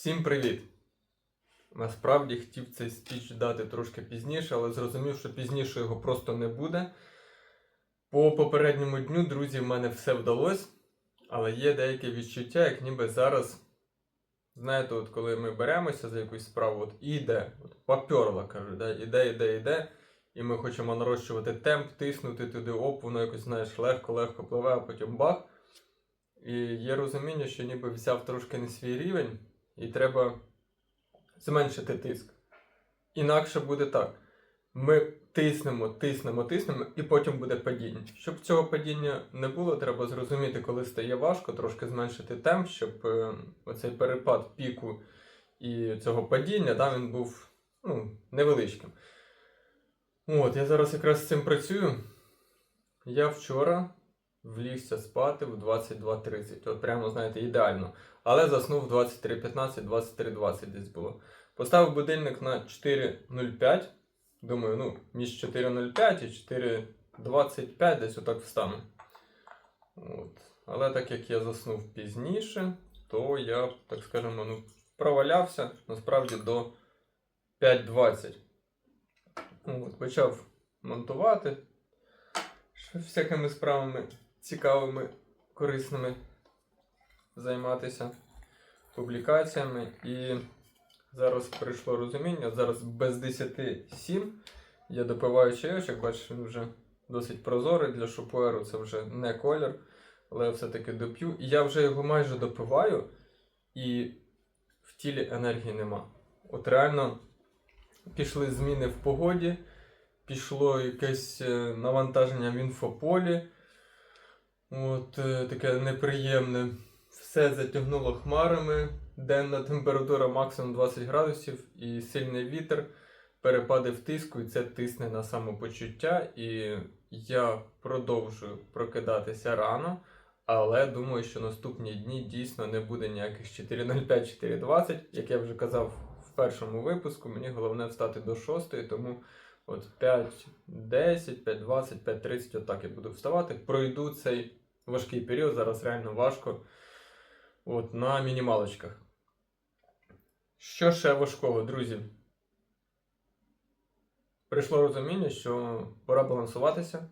Всім привіт! Насправді хотів цей спіч дати трошки пізніше, але зрозумів, що пізніше його просто не буде. По попередньому дню, друзі, в мене все вдалося, але є деяке відчуття, як ніби зараз, знаєте, от коли ми беремося за якусь справу, от і йде, от поперла, кажу, да? іде, іде, іде, і ми хочемо нарощувати темп, тиснути туди, оп, воно якось, знаєш, легко-легко пливе, а потім бах. І є розуміння, що ніби взяв трошки не свій рівень, і треба зменшити тиск. Інакше буде так. Ми тиснемо, тиснемо, тиснемо, і потім буде падіння. Щоб цього падіння не було, треба зрозуміти, коли стає важко, трошки зменшити темп, щоб е, оцей перепад піку і цього падіння да, він був ну, невеличким. От, я зараз якраз з цим працюю. Я вчора влігся спати в 22.30. От прямо, знаєте, ідеально. Але заснув 23.15, 23.20 десь було. Поставив будильник на 4.05. Думаю, ну, між 4.05 і 4.25 десь отак встану. От. Але так як я заснув пізніше, то я, так скажемо, ну, провалявся насправді до 5.20. От, почав монтувати всякими справами цікавими, корисними займатися публікаціями. І зараз прийшло розуміння. Зараз без 10.07 я допиваю чайочок, бачиш, він вже досить прозорий для шупуеру, це вже не колір, але все-таки доп'ю. І я вже його майже допиваю, і в тілі енергії нема. От реально пішли зміни в погоді пішло якесь е, навантаження в інфополі. От е, таке неприємне. Все затягнуло хмарами. Денна температура максимум 20 градусів і сильний вітер, перепади в тиску, і це тисне на самопочуття. І я продовжую прокидатися рано, але думаю, що наступні дні дійсно не буде ніяких 4.05-4.20. Як я вже казав в першому випуску, мені головне встати до 6, тому. От 5, 10, 5, 20, 5, 30, отак я буду вставати. Пройду цей важкий період, зараз реально важко. От, на мінімалочках. Що ще важкого, друзі? Прийшло розуміння, що пора балансуватися,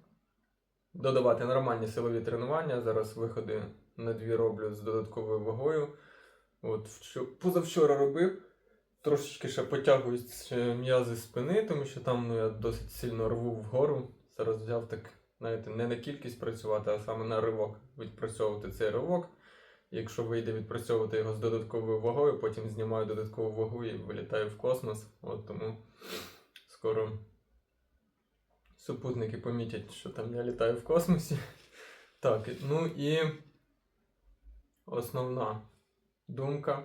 додавати нормальні силові тренування. Зараз виходи на дві роблю з додатковою вагою. От, вчо- позавчора робив. Трошечки ще потягують е, м'язи спини, тому що там ну, я досить сильно рву вгору. Зараз взяв так, знаєте, не на кількість працювати, а саме на ривок відпрацьовувати цей ривок. Якщо вийде відпрацьовувати його з додатковою вагою, потім знімаю додаткову вагу і вилітаю в космос. От тому скоро супутники помітять, що там я літаю в космосі. Так, ну і основна думка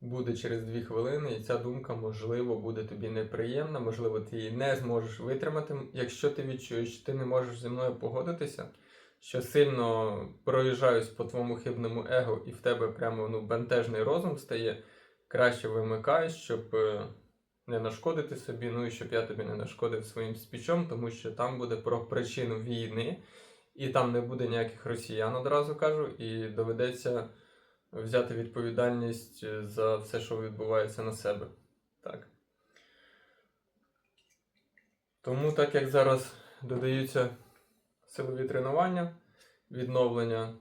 буде через дві хвилини, і ця думка, можливо, буде тобі неприємна, можливо, ти її не зможеш витримати. Якщо ти відчуєш, що ти не можеш зі мною погодитися, що сильно проїжджаюсь по твоєму хибному его, і в тебе прямо ну, бентежний розум стає, краще вимикай, щоб е, не нашкодити собі, ну і щоб я тобі не нашкодив своїм спічом, тому що там буде про причину війни, і там не буде ніяких росіян, одразу кажу, і доведеться взяти відповідальність е, за все, що відбувається на себе. Так. Тому, так як зараз додаються силові тренування, відновлення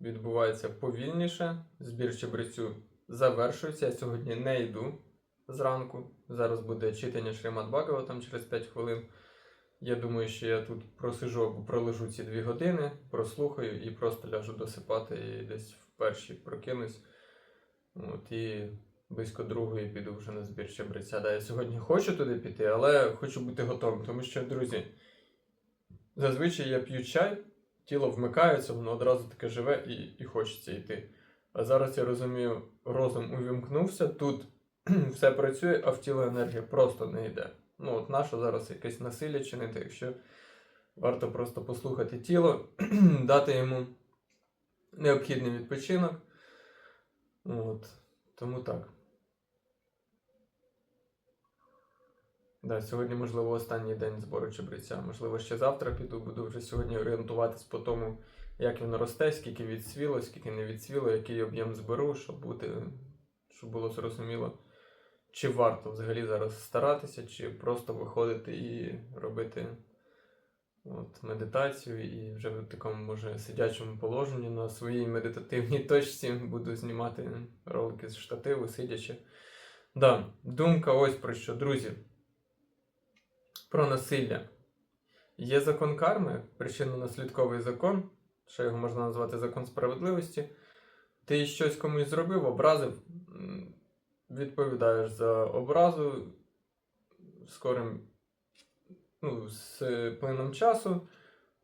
відбувається повільніше, збір чебрецю завершується. Я сьогодні не йду зранку. Зараз буде читання Шримат Багава там через 5 хвилин. Я думаю, що я тут просижу або пролежу ці 2 години, прослухаю і просто ляжу досипати і десь в перші прокинусь. От, і близько другої піду вже на збір чебреця. Да, я сьогодні хочу туди піти, але хочу бути готовим, тому що, друзі, зазвичай я п'ю чай, тіло вмикається, воно одразу таке живе і, і хочеться йти. А зараз я розумію, розум увімкнувся, тут все працює, а в тіло енергія просто не йде. Ну, от наше зараз якесь насилля чинити, якщо варто просто послухати тіло, дати йому необхідний відпочинок. От. Тому так. Да, сьогодні, можливо, останній день збору чебреця. Можливо, ще завтра піду, буду вже сьогодні орієнтуватись по тому, як він росте, скільки відсвіло, скільки не відсвіло, який об'єм зберу, щоб бути, щоб було зрозуміло, чи варто взагалі зараз старатися, чи просто виходити і робити от, медитацію, і вже в такому, може, сидячому положенні на своїй медитативній точці буду знімати ролики з штативу, сидячи. Да, думка ось про що, друзі. Про насилля. Є закон карми, причинно-наслідковий закон, ще його можна назвати закон справедливості. Ти щось комусь зробив, образив, відповідаєш за образу скорим, ну, з плином часу,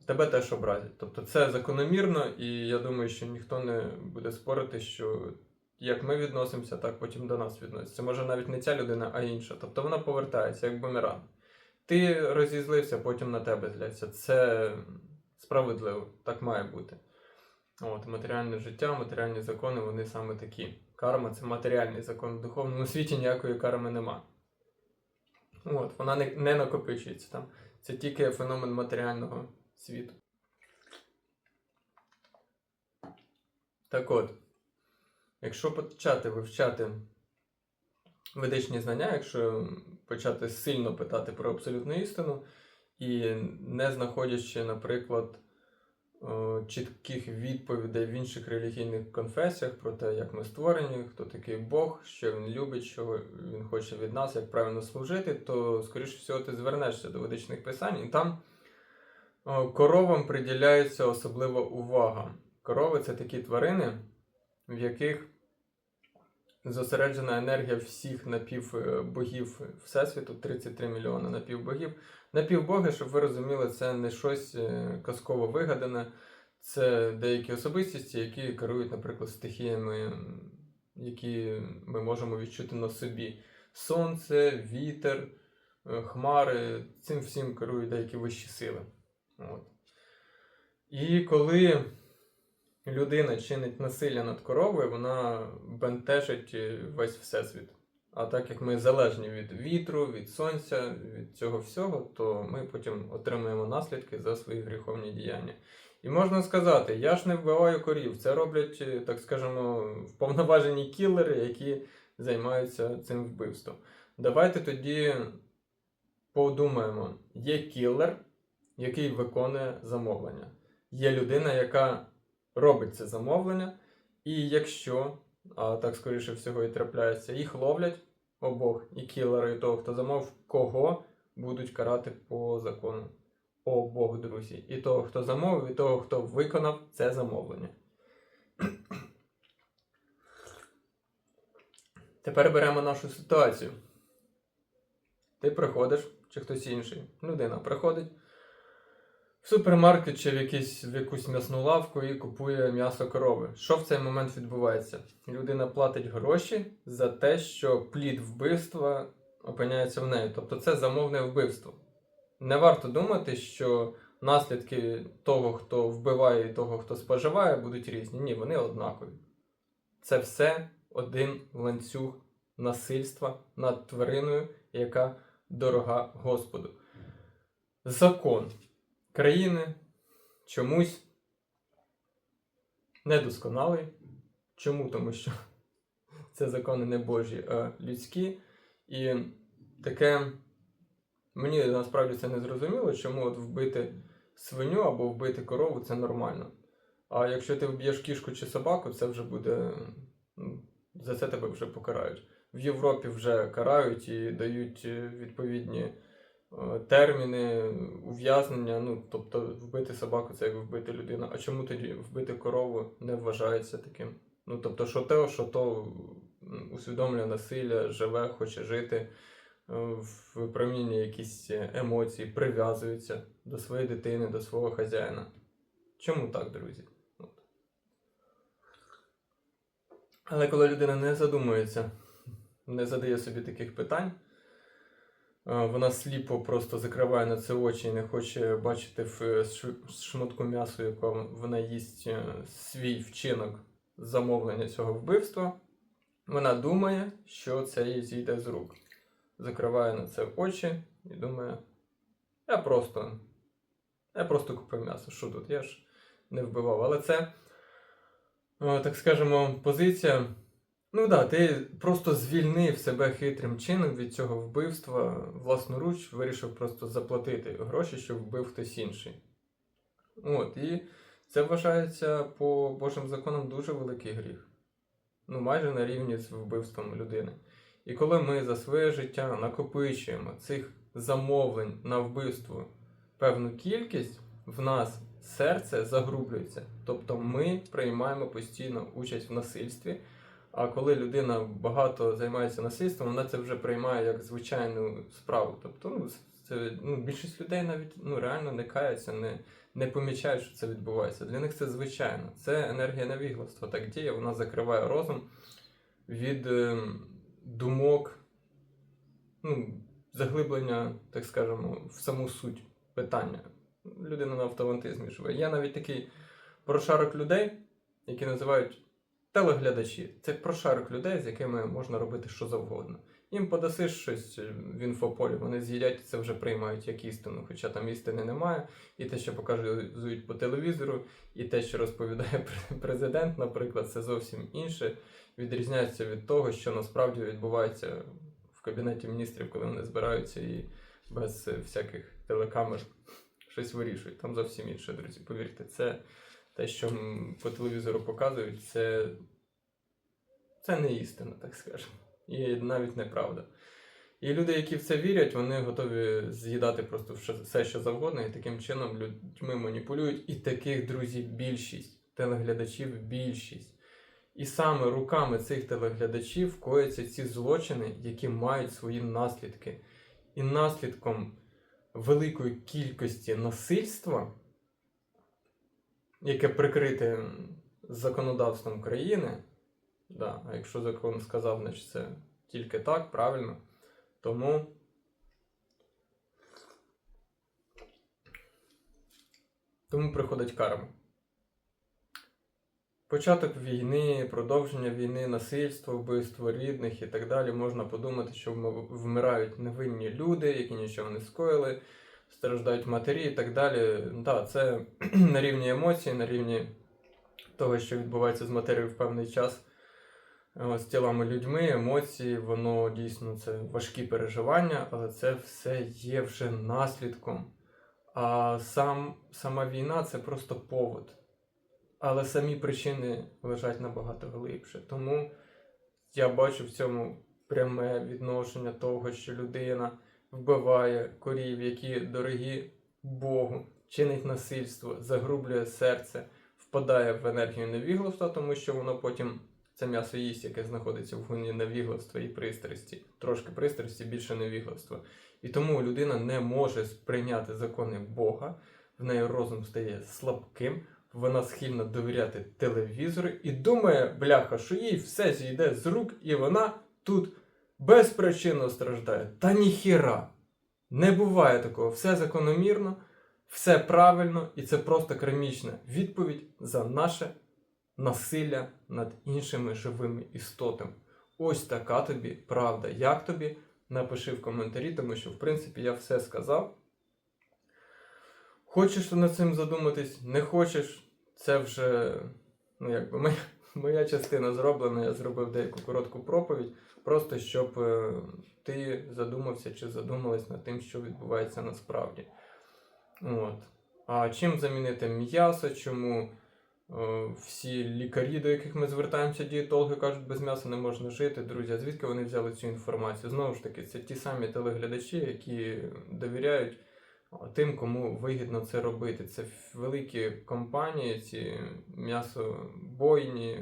тебе теж образять. Тобто це закономірно, і я думаю, що ніхто не буде спорити, що як ми відносимося, так потім до нас відносяться. Може навіть не ця людина, а інша. Тобто вона повертається як бумеранг. Ти розізлився, потім на тебе зляться. Це справедливо, так має бути. От, матеріальне життя, матеріальні закони, вони саме такі. Карма це матеріальний закон. В духовному світі ніякої карми нема. От, вона не, не накопичується там. Це тільки феномен матеріального світу. Так от, якщо почати вивчати ведичні знання, якщо почати сильно питати про абсолютну істину, і не знаходячи, наприклад, е, чітких відповідей в інших релігійних конфесіях про те, як ми створені, хто такий Бог, що він любить, що він хоче від нас, як правильно служити, то, скоріше всього, ти звернешся до ведичних писань, і там е, коровам приділяється особлива увага. Корови це такі тварини, в яких зосереджена енергія всіх напівбогів Всесвіту, 33 мільйони напівбогів. Напівбоги, щоб ви розуміли, це не щось е, казково вигадане, це деякі особистості, які керують, наприклад, стихіями, які ми можемо відчути на собі. Сонце, вітер, е, хмари, цим всім керують деякі вищі сили. От. І коли людина чинить насилля над коровою, вона бентежить е, весь всесвіт. А так як ми залежні від вітру, від сонця, від цього всього, то ми потім отримуємо наслідки за свої гріховні діяння. І можна сказати, я ж не вбиваю корів, це роблять, е, так скажемо, вповноважені кілери, які займаються цим вбивством. Давайте тоді подумаємо: є кілер, який виконує замовлення. Є людина, яка робить це замовлення, і якщо, а так скоріше всього і трапляється, їх ловлять обох, і кілера, і того, хто замовив, кого будуть карати по закону. Обох, друзі. І того, хто замовив, і того, хто виконав це замовлення. Тепер беремо нашу ситуацію. Ти приходиш, чи хтось інший. Людина приходить в супермаркет чи в, якийсь, в якусь м'ясну лавку і купує м'ясо корови. Що в цей момент відбувається? Людина платить гроші за те, що плід вбивства опиняється в неї. Тобто це замовне вбивство. Не варто думати, що наслідки того, хто вбиває, і того, хто споживає, будуть різні. Ні, вони однакові. Це все один ланцюг насильства над твариною, яка дорога Господу. Закон країни чомусь недосконалий. Чому? Тому що це закони не Божі, а людські. І таке мені насправді це не зрозуміло, чому от вбити свиню або вбити корову це нормально. А якщо ти вб'єш кішку чи собаку, це вже буде. ну, За це тебе вже покарають. В Європі вже карають і дають е, відповідні терміни ув'язнення. Ну, тобто вбити собаку це як вбити людину. А чому тоді вбити корову не вважається таким? Ну, тобто, що те, що то усвідомлює насилля, живе, хоче жити, е, випромінює якісь емоції, прив'язується до своєї дитини, до свого хазяїна. Чому так, друзі? От. Але коли людина не задумується, не задає собі таких питань, е, вона сліпо просто закриває на це очі і не хоче бачити в е, шматку м'ясу, якого вона їсть е, свій вчинок замовлення цього вбивства. Вона думає, що це їй зійде з рук. Закриває на це очі і думає: я просто, я просто купив м'ясо. Що тут? Я ж не вбивав. Але це, е, так скажемо, позиція Ну да, ти просто звільнив себе хитрим чином від цього вбивства, власноруч вирішив просто заплатити гроші, щоб вбив хтось інший. От, і це вважається по Божим законам дуже великий гріх. Ну, майже на рівні з вбивством людини. І коли ми за своє життя накопичуємо цих замовлень на вбивство певну кількість, в нас серце загрублюється. Тобто ми приймаємо постійно участь в насильстві. А коли людина багато займається насильством, вона це вже приймає як звичайну справу. Тобто, ну, це, ну, більшість людей навіть ну, реально не каються, не, не помічають, що це відбувається. Для них це звичайно. Це енергія невігластва так діє, вона закриває розум від е, думок, ну, заглиблення, так скажемо, в саму суть питання. Людина на автоматизмі живе. Є навіть такий прошарок людей, які називають телеглядачі. Це прошарок людей, з якими можна робити що завгодно. Їм подасиш щось в інфополі, вони з'їдять і це вже приймають як істину, хоча там істини немає. І те, що показують по телевізору, і те, що розповідає президент, наприклад, це зовсім інше. Відрізняється від того, що насправді відбувається в кабінеті міністрів, коли вони збираються і без всяких телекамер щось вирішують. Там зовсім інше, друзі. Повірте, це те, що по телевізору показують, це, це не істина, так скажемо. І навіть неправда. І люди, які в це вірять, вони готові з'їдати просто все, що завгодно, і таким чином людьми маніпулюють. І таких друзів більшість, телеглядачів більшість. І саме руками цих телеглядачів кояться ці злочини, які мають свої наслідки. І наслідком великої кількості насильства, яке прикрите законодавством країни, да, а якщо закон сказав, значить це тільки так, правильно. Тому тому приходить карма. Початок війни, продовження війни, насильство, вбивство рідних і так далі. Можна подумати, що вмирають невинні люди, які нічого не скоїли, страждають матері і так далі. Да, це на рівні емоцій, на рівні того, що відбувається з матерією в певний час з тілами людьми, емоції, воно дійсно це важкі переживання, але це все є вже наслідком. А сам, сама війна це просто повод. Але самі причини лежать набагато глибше. Тому я бачу в цьому пряме відношення того, що людина вбиває корів, які дорогі Богу, чинить насильство, загрублює серце, впадає в енергію невігластва, тому що воно потім це м'ясо їсть, яке знаходиться в гуні невігластва і пристрасті. Трошки пристрасті, більше невігластва. І тому людина не може сприйняти закони Бога, в неї розум стає слабким вона схильна довіряти телевізору і думає, бляха, що їй все зійде з рук, і вона тут безпричинно страждає. Та ніхіра. Не буває такого. Все закономірно, все правильно, і це просто кремічна відповідь за наше насилля над іншими живими істотами. Ось така тобі правда. Як тобі? Напиши в коментарі, тому що, в принципі, я все сказав. Хочеш над цим задуматись, не хочеш, це вже ну, якби моя, моя частина зроблена. Я зробив деяку коротку проповідь, просто щоб е, ти задумався чи задумалась над тим, що відбувається насправді. От. А чим замінити м'ясо? Чому е, всі лікарі, до яких ми звертаємося, дієтологи кажуть, без м'яса не можна жити, друзі. А звідки вони взяли цю інформацію? Знову ж таки, це ті самі телеглядачі, які довіряють тим, кому вигідно це робити. Це великі компанії, ці м'ясобойні,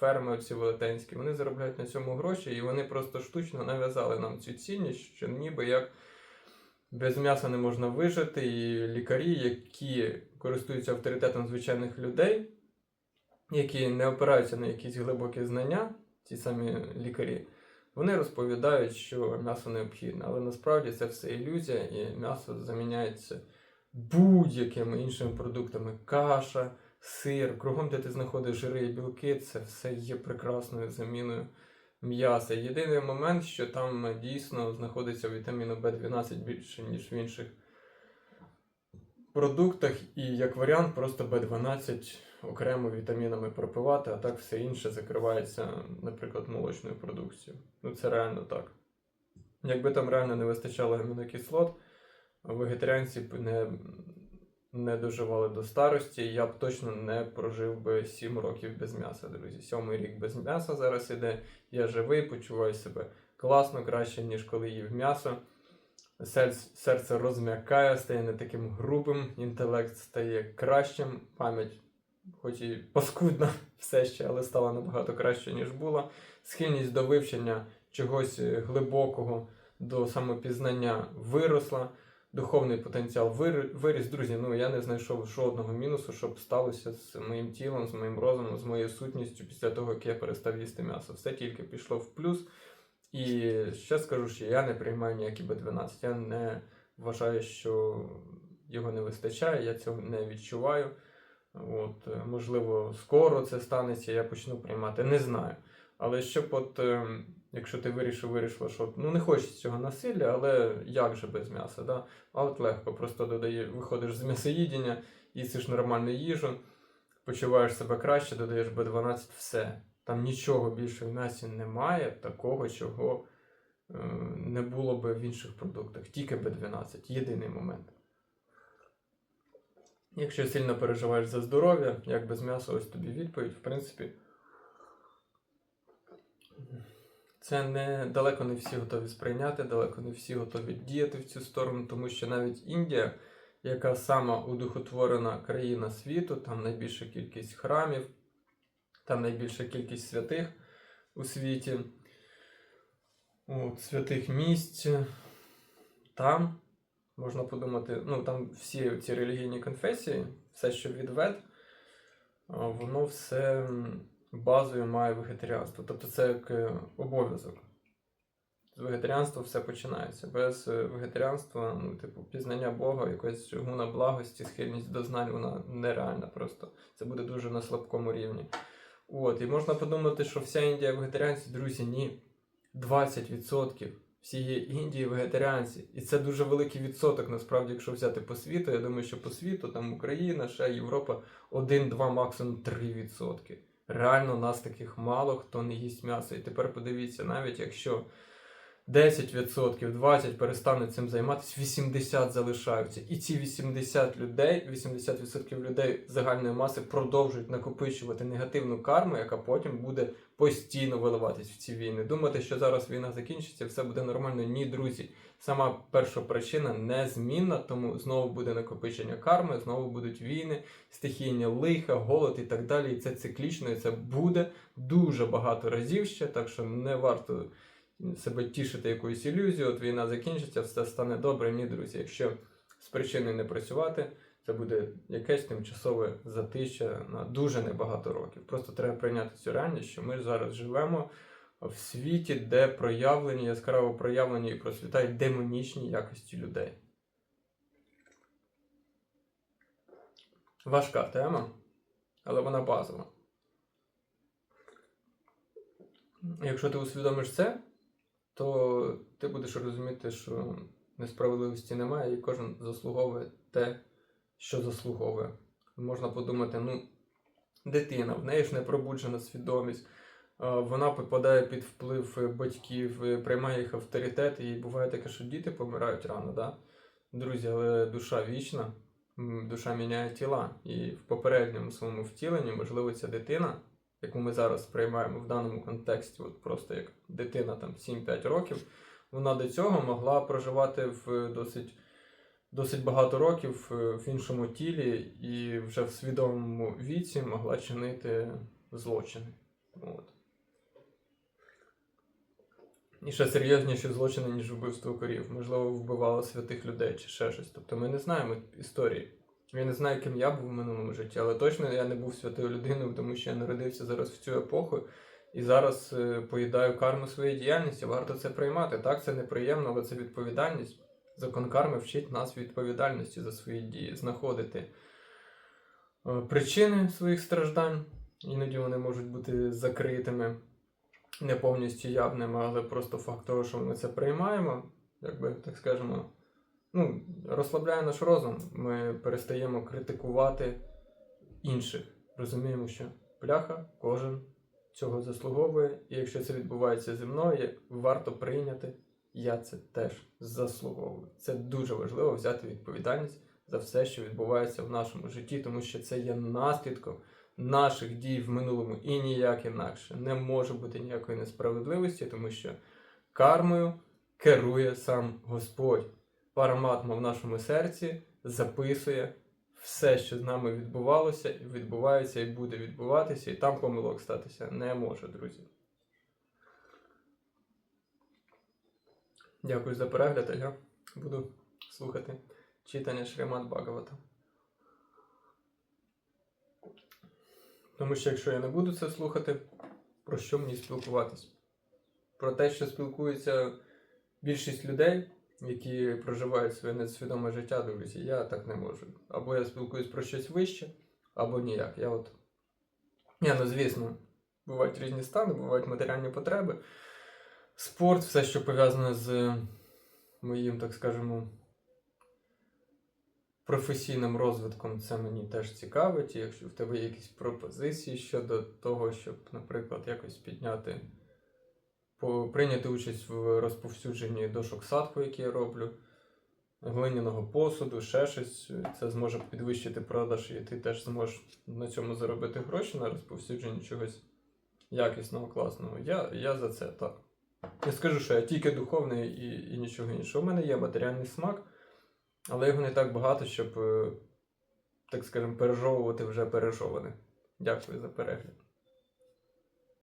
ферми ці велетенські, вони заробляють на цьому гроші, і вони просто штучно нав'язали нам цю цінність, що ніби як без м'яса не можна вижити, і лікарі, які користуються авторитетом звичайних людей, які не опираються на якісь глибокі знання, ті самі лікарі. Вони розповідають, що м'ясо необхідне, але насправді це все ілюзія, і м'ясо заміняється будь-якими іншими продуктами. Каша, сир, кругом, де ти знаходиш жири і білки, це все є прекрасною заміною м'яса. Єдиний момент, що там дійсно знаходиться вітаміну В12 більше, ніж в інших продуктах, і як варіант, просто В12 окремо вітамінами пропивати, а так все інше закривається, наприклад, молочною продукцією. Ну це реально так. Якби там реально не вистачало амінокислот, вегетаріанці б не, не доживали до старості, я б точно не прожив би 7 років без м'яса, друзі. Сьомий рік без м'яса зараз іде. Я живий, почуваю себе класно, краще, ніж коли їв м'ясо. Серце, розм'якає, стає не таким грубим, інтелект стає кращим, пам'ять, хоч і паскудна все ще, але стала набагато краще, ніж була. Схильність до вивчення чогось е, глибокого, до самопізнання виросла, духовний потенціал вир- виріс. Друзі, ну я не знайшов жодного мінусу, щоб сталося з моїм тілом, з моїм розумом, з моєю сутністю після того, як я перестав їсти м'ясо. Все тільки пішло в плюс. І ще скажу, що я не приймаю ніякі Б12. Я не вважаю, що його не вистачає, я цього не відчуваю. От, е, можливо, скоро це станеться, я почну приймати. Не знаю. Але щоб от, е, якщо ти вирішив, вирішила, що ну не хочеш цього насилля, але як же без м'яса? Да? А от легко, просто додає, виходиш з м'ясоїдіння, їсиш нормальну їжу, почуваєш себе краще, додаєш Б12, все. Там нічого більше в м'ясі немає, такого, чого е, не було би в інших продуктах. Тільки Б12. Єдиний момент. Якщо сильно переживаєш за здоров'я, як без м'яса, ось тобі відповідь, в принципі. Це не далеко не всі готові сприйняти, далеко не всі готові діяти в цю сторону, тому що навіть Індія, яка сама удухотворена країна світу, там найбільша кількість храмів, там найбільша кількість святих у світі, от, святих місць. Там можна подумати, ну там всі ці релігійні конфесії, все, що відвед, воно все базою має вегетаріанство. Тобто це як е, обов'язок. З вегетаріанства все починається. Без е, вегетаріанства, ну, типу, пізнання Бога, якась гуна благості, схильність до знань, вона нереальна просто. Це буде дуже на слабкому рівні. От, і можна подумати, що вся Індія вегетаріанці, друзі, ні. 20% всієї Індії вегетаріанці. І це дуже великий відсоток, насправді, якщо взяти по світу. Я думаю, що по світу, там Україна, ще Європа 1-2, максимум 3%. Реально нас таких мало, хто не їсть м'ясо. І тепер подивіться, навіть якщо 10%, 20% перестануть цим займатися, 80 залишаються. І ці 80 людей, 80% людей загальної маси продовжують накопичувати негативну карму, яка потім буде постійно виливатись в ці війни. Думати, що зараз війна закінчиться, все буде нормально. Ні, друзі. Сама перша причина незмінна, тому знову буде накопичення карми, знову будуть війни, стихійні лиха, голод і так далі. І це циклічно, і це буде дуже багато разів ще, так що не варто себе тішити якоюсь ілюзією, от війна закінчиться, все стане добре. Ні, друзі. Якщо з причини не працювати, це буде якесь тимчасове затища на дуже небагато років. Просто треба прийняти цю реальність, що ми зараз живемо в світі, де проявлені, яскраво проявлені і процвітають демонічні якості людей. Важка тема, але вона базова. Якщо ти усвідомиш це, то ти будеш розуміти, що несправедливості немає, і кожен заслуговує те, що заслуговує. Можна подумати, ну, дитина, в неї ж не пробуджена свідомість, вона попадає під вплив батьків, е, приймає їх авторитет, і буває таке, що діти помирають рано, да? Друзі, але душа вічна, душа міняє тіла. І в попередньому своєму втіленні, можливо, ця дитина, яку ми зараз сприймаємо в даному контексті, от просто як дитина там 7-5 років, вона до цього могла проживати в досить, досить багато років е, в іншому тілі і вже в свідомому віці могла чинити злочини. От. І ще серйозніші злочини, ніж вбивство корів. Можливо, вбивала святих людей чи ще щось. Тобто ми не знаємо історії. Я не знаю, ким я був в минулому житті, але точно я не був святою людиною, тому що я народився зараз в цю епоху і зараз е, поїдаю карму своєї діяльності. Варто це приймати. Так, це неприємно, але це відповідальність. Закон карми вчить нас відповідальності за свої дії, знаходити е, причини своїх страждань. Іноді вони можуть бути закритими, не повністю явними, але просто факт того, що ми це приймаємо, якби так скажемо, ну, розслабляє наш розум. Ми перестаємо критикувати інших. розуміємо, що пляха кожен цього заслуговує, і якщо це відбувається зі мною, варто прийняти. Я це теж заслуговую. Це дуже важливо взяти відповідальність за все, що відбувається в нашому житті, тому що це є наслідком наших дій в минулому і ніяк інакше. Не може бути ніякої несправедливості, тому що кармою керує сам Господь. Параматма в нашому серці записує все, що з нами відбувалося, відбувається і буде відбуватися, і там помилок статися не може, друзі. Дякую за перегляд, а я буду слухати читання Шримат Бхагавата. Тому що якщо я не буду це слухати, про що мені спілкуватись? Про те, що спілкується більшість людей, які проживають своє несвідоме життя, друзі, я так не можу. Або я спілкуюсь про щось вище, або ніяк. Я от. Ні, ну звісно, бувають різні стани, бувають матеріальні потреби. Спорт, все, що пов'язане з моїм, так скажемо, професійним розвитком, це мені теж цікавить. І якщо в тебе є якісь пропозиції щодо того, щоб, наприклад, якось підняти, прийняти участь в розповсюдженні дошок садку, які я роблю, глиняного посуду, ще щось, це зможе підвищити продаж, і ти теж зможеш на цьому заробити гроші на розповсюдженні чогось якісного, класного. Я, я за це так. Не скажу, що я тільки духовний і, і нічого іншого. У мене є матеріальний смак, але його не так багато, щоб, е, так скажемо, пережовувати вже пережоване. Дякую за перегляд.